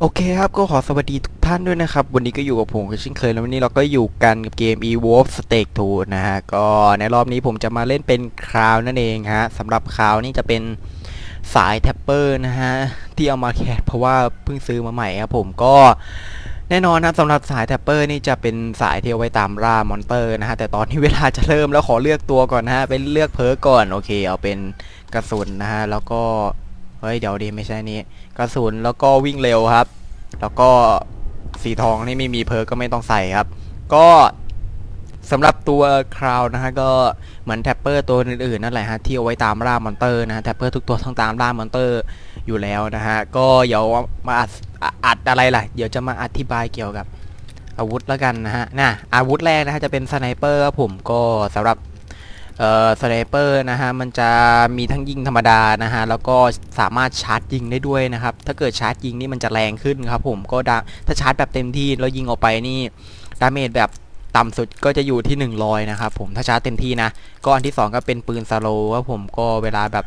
โอเคครับก็ขอสวัสดีทุกท่านด้วยนะครับ วันนี้ก็อยู่กับผมเช่นเคยแล้ววันนี้เราก็อยู่กันกับเกม e w o l f Stake 2 นะฮะ ก็ในรอบนี้ผมจะมาเล่นเป็นคราวนั่นเองฮะสำหรับคราวนี่จะเป็นสายแท็ปเปอร์นะฮะ ที่เอามาแคสเพราะว่าเพิ่งซื้อมาใหม่ครับผมก็แน่นอนนะสำหรับสายแท็ปเปอร์นี่จะเป็นสายที่เอาไว้ตามล่ามอนเตอร์นะฮะ แต่ตอนนี้เวลาจะเริ่มแล้วขอเลือกตัวก่อนนะฮะเป็นเลือกเพิร์ก่อนโอเค เอาเป็นกระสุนนะฮะแล้วก็ ฮ้ยเดี๋ยวดีไม่ใช่นี้กระสุนแล้วก็วิ่งเร็วครับ แล้วก็สีทองนี่ไม่มีเพิร์กก็ไม่ต้องใส่ครับ ก็สำหรับตัวคราวนะฮะก็เหมือนแท็ปเปอร์ตัวอื่นๆนั่นแหละฮะที่เอาไว้ตามล่ามอนเตอร์นะฮะแท็ปเปอร์ทุกตัวต้องตามล่ามอนเตอร์อยู่แล้วนะฮะก็เดี๋ยวมาอัดอะอัดอะไรล่ะ เดี๋ยวจะมาอธิบายเกี่ยวกับอาวุธแล้วกันนะฮะน่ะอาวุธแรกนะฮะจะเป็นสไนเปอร์ครับผมก็สำหรับ เอ่อสไนเปอร์นะฮะมันจะมีทั้งยิงธรรมดานะฮะแล้วก็สามารถชาร์จยิงได้ด้วยนะครับถ้าเกิดชาร์จยิงนี่มันจะแรงขึ้นครับผมก็ดถ้าชาร์จแบบเต็มที่แล้วยิงออกไปนี่ดาเมจแบบต่ำสุดก็จะอยู่ที่ 100 นะครับผมถ้าชาร์จเต็มที่นะก็อันที่ 2 ก็เป็นปืนสโลว์ครับผมก็เวลาแบบ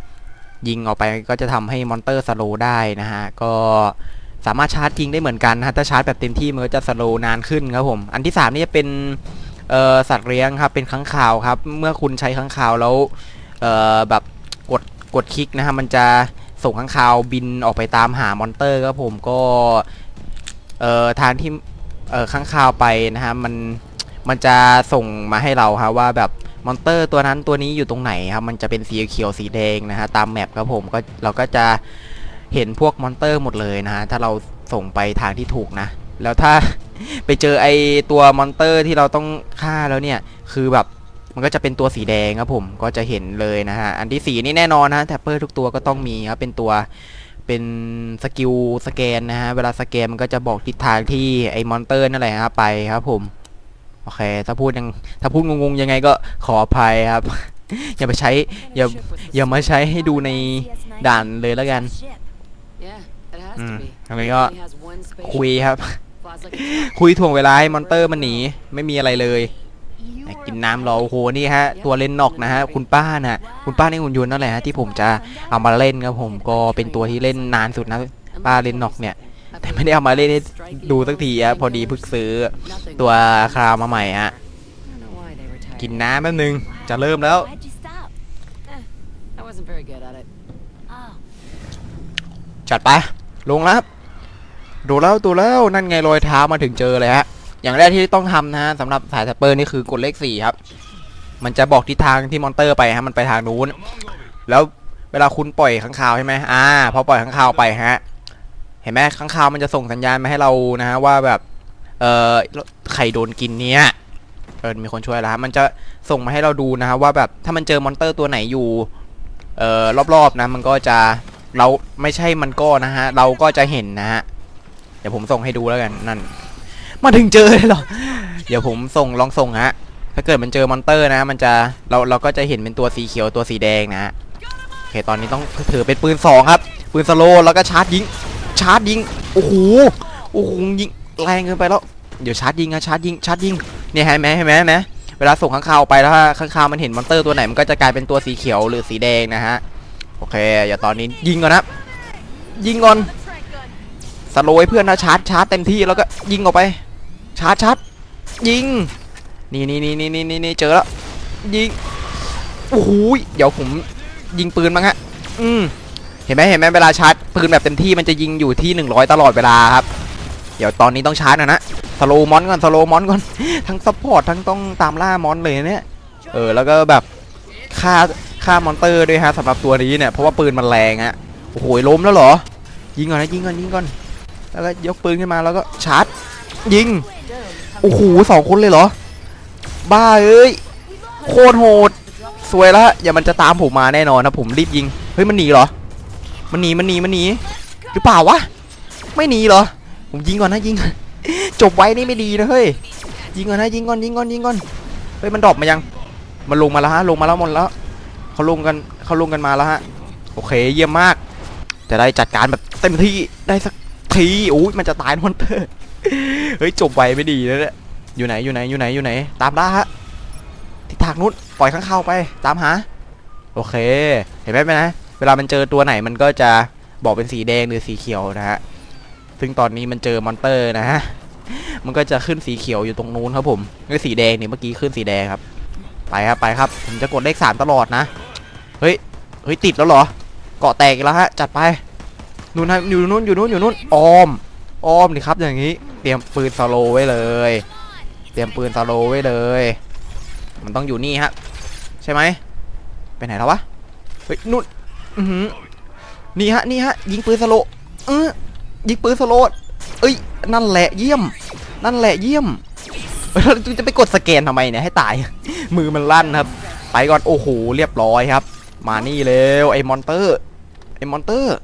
ยิงออกไปก็จะทำให้มอนเตอร์สโลว์ได้นะฮะก็สามารถชาร์จยิงได้เหมือนกันนะถ้าชาร์จแบบเต็มที่มันก็จะสโลว์นานขึ้นครับผม อันที่สามนี่จะเป็น สัตว์เลี้ยงครับเป็นค้างคาวครับ เมื่อคุณใช้ค้างคาวแล้วแบบกดกดคลิกนะฮะมันจะส่งค้างคาวบินออกไปตามหามอนเตอร์ครับผมก็ทางที่เอ่อค้างคาวไปนะฮะมันมันจะส่งมาให้เราครับว่าแบบมอนเตอร์ตัวนั้นตัวนี้อยู่ตรงไหนครับ มันจะเป็นสีเขียวสีแดงนะฮะตามแมปครับผมก็เราก็จะเห็นพวกมอนเตอร์หมดเลยนะฮะถ้าเราส่งไปทางที่ถูกนะ แล้วถ้า ไปเจอไอตัวมอนเตอร์ที่เราต้องฆ่าแล้วเนี่ย คือแบบมันก็จะเป็นตัวสีแดงครับผมก็จะเห็นเลยนะฮะ อันที่สีนี่แน่นอนนะแท็ปเปอร์ทุกตัวก็ต้องมีครับเป็นตัวเป็นสกิลสแกนนะฮะ เวลาสแกนมันก็จะบอกทิศทางที่ไอมอนเตอร์นั่นแหละครับไปครับผม โอเค ถ้าพูดยังถ้าพูดงงๆยังไงก็ขออภัยครับ อย่าไปใช้ อย่าอย่ามาใช้ให้ดูในด่านเลยแล้วกัน อืมอันนี้ก็คุยครับ คุยถ่วงเวลาให้มอนเตอร์มันหนี ไม่มีอะไรเลย กินน้ำรอโอ้โหนี่ฮะ ตัวเล่นนอกนะฮะ คุณป้านะคุณป้าในหุ่นยนต์นั่นแหละฮะที่ผมจะเอามาเล่นครับผมก็เป็นตัวที่เล่นนานสุดนะป้าเล่นนอกเนี่ยแต่ไม่ได้เอามาเล่นให้ดูสักทีอะพอดีเพิ่งซื้อตัวคราวมาใหม่ฮะกินน้ำแป๊บนึงจะเริ่มแล้ว Why'd you stop? I wasn't very good at it. Oh, จัดไป ลงแล้ว ดูแล้วดูแล้วนั่นไงรอยเท้ามาถึงเจอเลยฮะอย่างแรกที่ต้องทำนะฮะสำหรับสายแทปเปอร์นี่คือกดเลขสี่ครับ มันจะบอกทิศทางที่มอนเตอร์ไปฮะมันไปทางนู้น แล้วเวลาคุณปล่อยข้างคาวใช่ไหมอ่าพอปล่อยข้างคาวไปฮะเห็นไหมข้างคาวมันจะส่งสัญญาณมาให้เรานะฮะว่าแบบเอ่อไข่โดนกินเนี่ยเออมีคนช่วยแล้วฮะมันจะส่งมาให้เราดูนะฮะว่าแบบถ้ามันเจอมอนเตอร์ตัวไหนอยู่เอ่อรอบๆนะ มันก็จะเราไม่ใช่มันก็นะฮะเราก็จะเห็นนะฮะ ดี๋ยวผมส่งให้ดูแล้วกันนั่น มาถึงเจอเลยหรอ เดี๋ยวผมส่งลองส่งฮะ ถ้าเกิดมันเจอมอนเตอร์นะ มันจะเราเราก็จะเห็นเป็นตัวสีเขียวตัวสีแดงนะโอเคตอนนี้ต้องถือเป็นปืนสองครับ ปืนสโลแล้วก็ชาร์จยิง ชาร์จยิง โอ้โห โอ้โหยิงแรงเกินไปแล้ว เดี๋ยวชาร์จยิงนะชาร์จยิง ชาร์จยิง เนี่ยเห็นไหมเห็นไหมเห็นไหมเวลาส่งข้างคาวไปแล้วถ้าข้างคาวมันเห็นมอนเตอร์ตัวไหนมันก็จะกลายเป็นตัวสีเขียวหรือสีแดงนะฮะ โอเค อย่าตอนนี้ยิงก่อนนะ ยิงก่อน สโลว์ให้เพื่อนนะชาร์จชาร์จเต็มที่แล้วก็ยิงออกไป ชาร์จชาร์จยิงนี่นี่นี่นี่นี่นี่เจอแล้วยิงโอ้โหเดี๋ยวผมยิงปืนมั้งฮะอืมเห็นไหมเห็นไหมเวลาชาร์จปืนแบบเต็มที่มันจะยิงอยู่ที่ 100 ตลอดเวลาครับ เดี๋ยวตอนนี้ต้องชาร์จนะนะสโลมอนก่อนสโลมอนก่อนทั้งซัพพอร์ตทั้งต้องตามล่ามอนเลยเนี่ยเออแล้วก็แบบฆ่าฆ่ามอนเตอร์ด้วยฮะสำหรับตัวนี้เนี่ยเพราะว่าปืนมันแรงฮะโอ้โหล้มแล้วเหรอยิงก่อนนะยิงก่อนยิงก่อน แล้วก็ยกปืนขึ้นมาแล้วก็ชาร์จยิงโอ้โหสองคนเลยเหรอ บ้าเอ้ยโคตรโหดสวยแล้วอย่ามันจะตามผมมาแน่นอนนะผมรีบยิงเฮ้ยมันหนีเหรอ มันหนีมันหนีมันหนีหรือเปล่าวะไม่หนีเหรอ ผมยิงก่อนนะยิงจบไว้นี่ไม่ดีนะเฮ้ยยิงก่อนนะยิงก่อนยิงก่อนยิงก่อนเฮ้ยมันดรอปมายัง มันลงมาแล้วฮะลงมาแล้วหมดแล้วเขาลงกันเขาลงกันมาแล้วฮะโอเคเยี่ยมมาก จะได้จัดการแบบเต็มที่ได้สัก ทีโอ้ยมันจะตายมอนเตอร์เฮ้ยจบไวไม่ดีแล้วเนี่ยอยู่ไหนอยู่ไหนอยู่ไหนอยู่ไหน ตามล่าฮะทิศทางนู้นปล่อยข้างเข้าไป ตามหา โอเค เห็นไหมไหมนะเวลามันเจอตัวไหนมันก็จะบอกเป็นสีแดงหรือสีเขียวนะฮะซึ่งตอนนี้มันเจอมอนเตอร์นะฮะมันก็จะขึ้นสีเขียวอยู่ตรงนู้นครับผมไอ้สีแดงนี่เมื่อกี้ขึ้นสีแดงครับ ไปครับไปครับ ผมจะกดเลขสามตลอดนะ เฮ้ย เฮ้ยติดแล้วเหรอ เกาะแตกแล้วฮะ จัดไป นู่นอยู่นู่นอยู่นู่นอยู่นู่นออมออมดิครับอย่างนี้ เตรียมปืนสโลไว้เลย เตรียมปืนสโลไว้เลย มันต้องอยู่นี่ฮะใช่ไหมไปไหนแล้ววะเฮ้ยนู่นอือหือนี่ฮะนี่ฮะยิงปืนสโลเออยิงปืนสโลเอ้ยนั่นแหละเยี่ยม นั่นแหละเยี่ยมเฮ้ยแล้วจะไปกดสแกนทำไมเนี่ยให้ตาย มือมันลั่นครับ ไปก่อนโอ้โหเรียบร้อยครับ มานี่เร็วไอ้มอนเตอร์ไอ้มอนเตอร์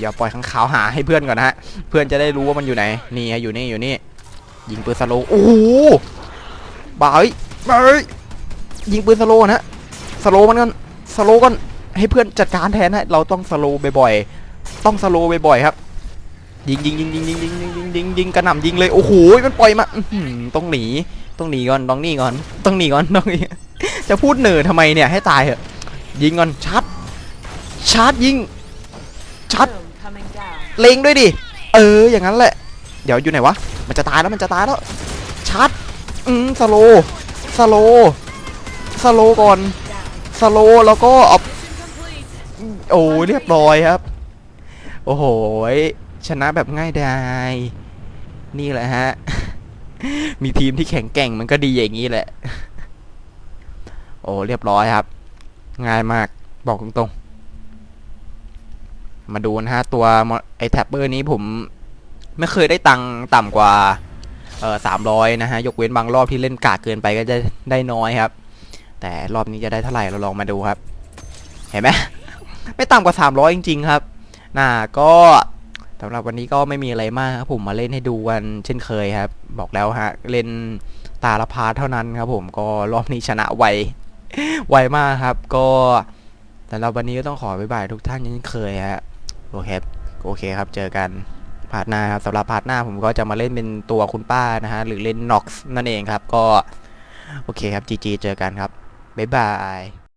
อย่าปล่อยข้างขาวหาให้เพื่อนก่อนนะฮะ เพื่อนจะได้รู้ว่ามันอยู่ไหน นี่ฮะอยู่นี่อยู่นี่ ยิงปืนสโลโอ้โหบายบายยิงปืนสโลนะสโลมันกันสโลก่อนให้เพื่อนจัดการแทนฮะเราต้องสโลบ่อยๆ ต้องสโลบ่อยๆครับ ยิงยิงยิงยิงยิงยิงยิงยิงยิงยิงกระหน่ำยิงเลย โอ้โห มันปล่อยมาต้องหนี ต้องหนีก่อน ต้องหนีก่อน ต้องหนีก่อน ต้องหนีจะพูดเหนื่อยทำไมเนี่ย ให้ตายเหอะ ยิงก่อนชาร์จชาร์จยิง เล็งด้วยดิ เออ อย่างนั้นแหละ เดี๋ยวอยู่ไหนวะ มันจะตายแล้ว มันจะตายแล้วชาร์จอืมสโล สโล สโลก่อน สโลแล้วก็เอาโอ้เรียบร้อยครับ โอ้โห ชนะแบบง่ายดายนี่แหละฮะ มีทีมที่แข็งแกร่งมันก็ดีอย่างนี้แหละ โอ้เรียบร้อยครับ ง่ายมากบอกตรง มาดูนะฮะตัวไอแท็บเบอร์นี้ผมไม่เคยได้ตังค์ต่ำกว่าเออสามร้อยนะฮะ ยกเว้นบางรอบที่เล่นกากเกินไปก็จะได้น้อยครับ แต่รอบนี้จะได้เท่าไหร่เราลองมาดูครับ เห็นไหมไม่ต่ำกว่า 300 จริง ๆ ครับ น่าก็สำหรับวันนี้ก็ไม่มีอะไรมากครับผมมาเล่นให้ดูกันเช่นเคยครับ บอกแล้วฮะ เล่นตาละพาร์ทเท่านั้นครับผมก็รอบนี้ชนะไวไวมากครับ ก็สำหรับวันนี้ก็ต้องขอบ๊ายบายทุกท่านเช่นเคยฮะ โอเคครับโอเคครับ เจอกันพาร์ทหน้าครับสำหรับพาร์ทหน้าผมก็จะมาเล่นเป็นตัวคุณป้านะฮะ หรือเล่นน็อกซ์นั่นเองครับ ก็ โอเคครับจีจีเจอกันครับ บ๊ายบาย